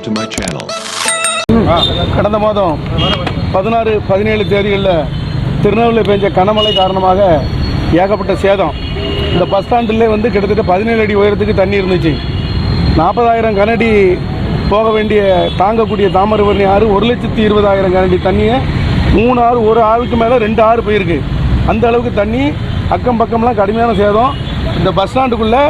subscribe to my channel. கடந்த மாதம் பதினாறு பதினேழு தேதிகளில் திருநெல்வேலியில் பெஞ்ச கனமழை காரணமாக ஏகப்பட்ட சேதம். இந்த பஸ் ஸ்டாண்டிலே வந்து கிட்டத்தட்ட பதினேழு அடி உயரத்துக்கு தண்ணி இருந்துச்சு. நாற்பதாயிரம் கனடி போக வேண்டிய தாங்கக்கூடிய தாமிரபரணி ஆறு ஒரு லட்சத்தி இருபதாயிரம் கனடி தண்ணியை மூணு ஆறு ஒரு ஆளுக்கு மேலே ரெண்டு ஆறு போயிருக்கு. அந்த அளவுக்கு தண்ணி அக்கம் பக்கம்லாம் கடுமையான சேதம். இந்த பஸ் ஸ்டாண்டுக்குள்ளே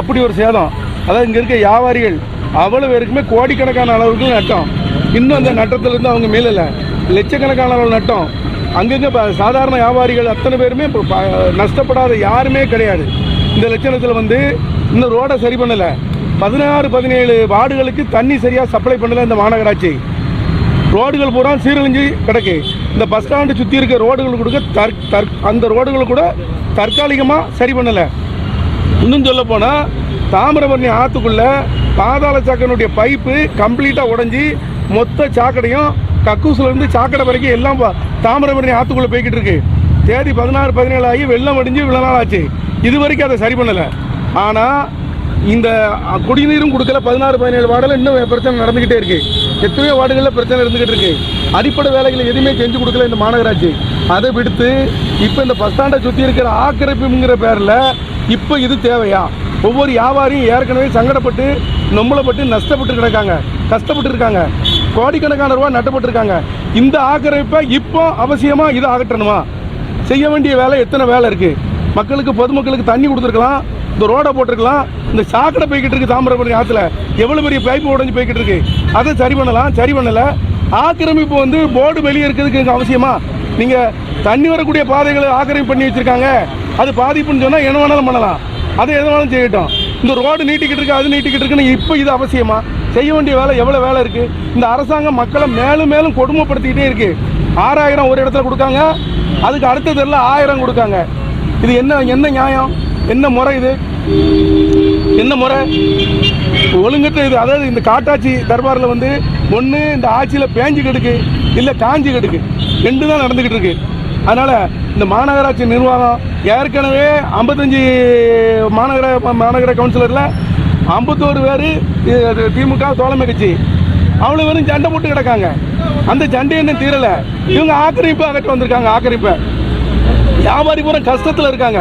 அப்படி ஒரு சேதம். அதாவது இங்கே இருக்க வியாபாரிகள் அவ்வளோ பேருக்குமே கோடிக்கணக்கான அளவுக்கு நட்டம். இன்னும் அந்த நட்டத்திலேருந்து அவங்க மீளலை லட்சக்கணக்கான அளவு நட்டம். அங்கங்கே இப்போ சாதாரண வியாபாரிகள் அத்தனை பேருமே இப்போ ப- நஷ்டப்படாத யாருமே கிடையாது. இந்த லட்சணத்தில் வந்து இன்னும் ரோடை சரி பண்ணலை. பதினாறு பதினேழு வார்டுகளுக்கு தண்ணி சரியாக சப்ளை பண்ணலை இந்த மாநகராட்சி. ரோடுகள் பூரா சீரழிஞ்சு கிடக்கு. இந்த பஸ் ஸ்டாண்டு சுற்றி இருக்க ரோடுகள் கொடுக்க தற் தற் அந்த ரோடுகள் கூட தற்காலிகமாக சரி பண்ணலை. இன்னும் சொல்ல போனால் தாமிரபரணி ஆற்றுக்குள்ளே பாதாள சாக்கனுடைய பைப்பு கம்ப்ளீட்டாக உடஞ்சி மொத்த சாக்கடையும் கக்கூசிலேருந்து சாக்கடை வரைக்கும் எல்லாம் தாமிரபரணி ஆற்றுக்குள்ளே போய்கிட்டு இருக்கு. தேதி பதினாறு பதினேழு ஆகி வெள்ளம் அடிஞ்சு இவ்வளோ நாள் ஆச்சு. இது வரைக்கும் அதை சரி பண்ணலை. ஆனால் இந்த குடிநீரும் கொடுக்கல பதினாறு பதினேழு வார்டில் இன்னும் பிரச்சனை நடந்துக்கிட்டே இருக்கு. எத்தனையோ வார்டுகளில் பிரச்சனை இருந்துகிட்டு இருக்கு. அடிப்படை வேலைகள் எதுவுமே செஞ்சு கொடுக்கல இந்த மாநகராட்சி. அதை விடுத்து இப்போ இந்த பஸ் ஸ்டாண்டை சுற்றி இருக்கிற ஆக்கிரமிப்புங்கிற பேரில் இப்போ இது தேவையா? ஒவ்வொரு வியாபாரியும் ஏற்கனவே சங்கடப்பட்டு நொம்பலப்பட்டு நஷ்டப்பட்டு கிடக்காங்க கஷ்டப்பட்டு இருக்காங்க. கோடிக்கணக்கான ரூபா நட்டப்பட்டிருக்காங்க. இந்த ஆக்கிரமிப்பை இப்போ அவசியமாக இதை அகற்றணுமா? செய்ய வேண்டிய வேலை எத்தனை வேலை இருக்குது மக்களுக்கு பொதுமக்களுக்கு தண்ணி கொடுத்துருக்கலாம் இந்த ரோடை போட்டிருக்கலாம் இந்த சாக்கடை போய்கிட்டு இருக்கு தாமிரபரணி ஆற்றுல எவ்வளோ பெரிய பைப்பு உடஞ்சி போய்கிட்டு இருக்கு? அதை சரி பண்ணலாம் சரி பண்ணலை. ஆக்கிரமிப்பு வந்து போர்டு வெளியே இருக்கிறதுக்கு இங்க அவசியமா? நீங்கள் தண்ணி வரக்கூடிய பாதைகளை ஆக்கிரமிப்பு பண்ணி வச்சுருக்காங்க. அது பாதிப்புன்னு சொன்னால் என்ன வேணாலும் பண்ணலாம். அதை எது வேணாலும் செய்யட்டும். இந்த ரோடு நீட்டிக்கிட்டு இருக்கு அது நீட்டிக்கிட்டு இருக்குன்னு இப்போ இது அவசியமா? செய்ய வேண்டிய வேலை எவ்வளோ வேலை இருக்கு? இந்த அரசாங்கம் மக்களை மேலும் மேலும் கொடுமைப்படுத்திக்கிட்டே இருக்கு. ஆறாயிரம் ஒரு இடத்துல கொடுக்காங்க. அதுக்கு அடுத்த தெருல ஆயிரம் கொடுக்காங்க. இது என்ன என்ன நியாயம்? என்ன முறை இது? என்ன முறை? ஒழுங்கற்ற இது அதாவது இந்த காட்டாட்சி தர்பாரில் வந்து ஒன்று இந்த ஆட்சியில் பேஞ்சு கெடுக்கு இல்லை காஞ்சி கெடுக்கு ரெண்டு தான் நடந்துக்கிட்டு இருக்கு. அதனால் இந்த மாநகராட்சி நிர்வாகம் ஏற்கனவே ஐம்பத்தஞ்சு மாநகர மாநகர கவுன்சிலரில் ஐம்பத்தோரு பேர் திமுக தோழமை கட்சி அவ்வளோ பேரும் சண்டை போட்டு கிடக்காங்க. அந்த சண்டை என்ன தீரலை. இவங்க ஆக்கிரமிப்பு அகற்ற வந்திருக்காங்க ஆக்கிரமிப்பை. வியாபாரி பூரா கஷ்டத்தில் இருக்காங்க.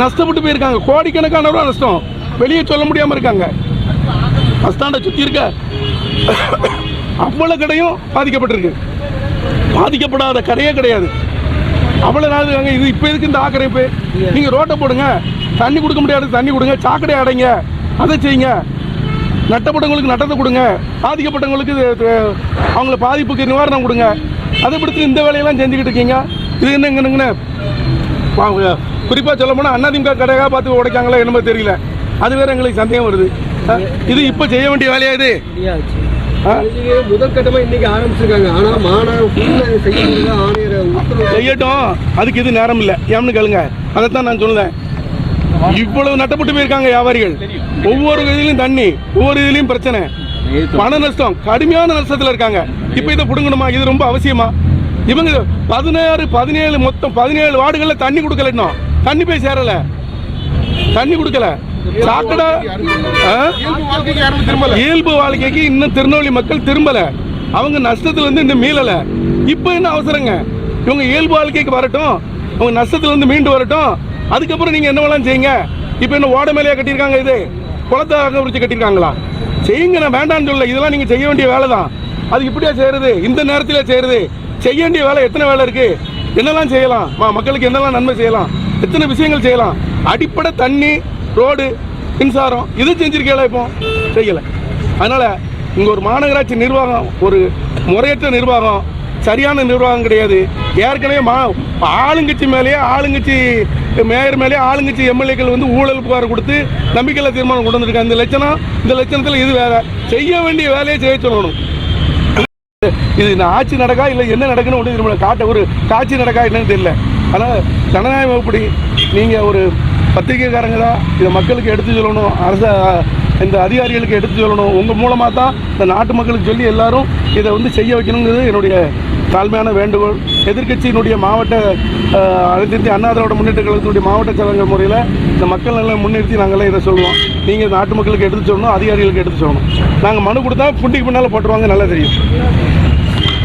நஷ்டப்பட்டு போயிருக்காங்க. கோடிக்கணக்கான ரூபா நஷ்டம். வெளியே சொல்ல முடியாமல் இருக்காங்க. பஸ் சுற்றி இருக்க அவ்வளோ கடையும் பாதிக்கப்பட்டிருக்கு. பாதிக்கப்படாத கடையே கிடையாது. அவ்வளோ நாள் இருக்காங்க. இது இப்போ எதுக்கு இந்த ஆக்கிரமிப்பு? நீங்கள் ரோட்டை போடுங்க. தண்ணி கொடுக்க முடியாது. தண்ணி கொடுங்க. சாக்கடை அடைங்க. அதை செய்யுங்க. நட்டப்பட்டவங்களுக்கு நட்டத்தை கொடுங்க. பாதிக்கப்பட்டவங்களுக்கு அவங்கள பாதிப்புக்கு நிவாரணம் கொடுங்க. அதை பிடிச்சி இந்த வேலையெல்லாம் செஞ்சுக்கிட்டு இருக்கீங்க. இது என்னங்கன்னு குறிப்பாக சொல்ல போனால் அண்ணாதிமுக கடையாக பார்த்து உடைக்காங்களா என்னமோ தெரியல. அது வேற எங்களுக்கு சந்தேகம் வருது. இது இப்போ செய்ய வேண்டிய வேலையா இது? இதுக்கு முதல் கட்டமா இன்னைக்கு ஆரம்பிச்சிருக்காங்க. ஆனா மாநகரம் ஃபுல்லா இதை செய்ய ஆணையர் செய்யட்டும். அதுக்கு இது நேரம் இல்லை. ஏன்னு கேளுங்க. அதைத்தான் நான் சொல்லுவேன் இவ்வளவு நட்டப்பட்டு போயிருக்காங்க வியாபாரிகள். ஒவ்வொரு இதுலயும் தண்ணி ஒவ்வொரு இதுலயும் பிரச்சனை. பண நஷ்டம் கடுமையான நஷ்டத்துல இருக்காங்க. இப்போ இதை புடுங்கணுமா? இது ரொம்ப அவசியமா? இவங்க பதினாறு பதினேழு மொத்தம் பதினேழு வார்டுகள்ல தண்ணி கொடுக்கல இன்னும். தண்ணி போய் சேரல. தண்ணி கொடுக்கல. சாக்கடை இயல்பு வாழ்க்கைக்கு இன்னும் திருநெல்வேலி மக்கள் திரும்பல. அவங்க நஷ்டத்துல இருந்து இன்னும் மீளல. இப்போ என்ன அவசரங்க? இவங்க இயல்பு வாழ்க்கைக்கு வரட்டும். அவங்க நஷ்டத்துலேருந்து மீண்டு வரட்டும். அதுக்கப்புறம் நீங்கள் என்ன வேணாலும் செய்யுங்க. இப்போ என்ன ஓட மேலேயே கட்டியிருக்காங்க இது? குளத்தை அகவரிச்சு கட்டியிருக்காங்களா? செய்யுங்க நான் வேண்டாம்னு சொல்ல இதெல்லாம் நீங்கள் செய்ய வேண்டிய வேலை தான் அது இப்படியா செய்கிறது இந்த நேரத்தில் செய்கிறது செய்ய வேண்டிய வேலை எத்தனை வேலை இருக்குது என்னெல்லாம் செய்யலாம்? வா மக்களுக்கு என்னெல்லாம் நன்மை செய்யலாம்? எத்தனை விஷயங்கள் செய்யலாம்? அடிப்படை தண்ணி ரோடு மின்சாரம் இது செஞ்சிருக்கீங்களா இப்போ? செய்யலை. அதனால் இங்கே ஒரு மாநகராட்சி நிர்வாகம் ஒரு முறையற்ற நிர்வாகம் சரியான நிர்வாகம் கிடையாது. ஏற்கனவே மா ஆளுங்கட்சி மேலேயே ஆளுங்கட்சி மேயர் மேலேயே ஆளுங்கட்சி எம்எல்ஏக்கள் வந்து ஊழல் புகார் கொடுத்து நம்பிக்கையில் தீர்மானம் கொண்டு வந்திருக்காங்க. இந்த லட்சணம் இந்த லட்சணத்தில் இது வேற. செய்ய வேண்டிய வேலையை செய்ய சொல்லணும். இது நான் ஆட்சி நடக்கா இல்லை என்ன நடக்குன்னு ஒன்று தெரியல காட்ட ஒரு காட்சி நடக்கா என்னன்னு தெரியல. ஆனால் ஜனநாயகம் எப்படி? நீங்கள் ஒரு பத்திரிகைக்காரங்க தான். இதை மக்களுக்கு எடுத்து சொல்லணும். அரச இந்த அதிகாரிகளுக்கு எடுத்து சொல்லணும். உங்கள் மூலமாக தான் இந்த நாட்டு மக்களுக்கு சொல்லி எல்லாரும் இதை வந்து செய்ய வைக்கணுங்கிறது என்னுடைய தாழ்மையான வேண்டுகோள். எதிர்க்கட்சியினுடைய மாவட்ட அஹ், அனைத்து அண்ணா திராவிட முன்னேற்ற கழகத்தினுடைய மாவட்ட செயலாளர் முறையில் இந்த மக்கள் நலனை முன்னிறுத்தி நாங்கள்லாம் இதை சொல்லுவோம். நீங்கள் நாட்டு மக்களுக்கு எடுத்து சொல்லணும் அதிகாரிகளுக்கு எடுத்து சொல்லணும். நாங்கள் மனு கொடுத்தா புண்டிக்கு பின்னால் போட்டுருவாங்க நல்லா தெரியும்.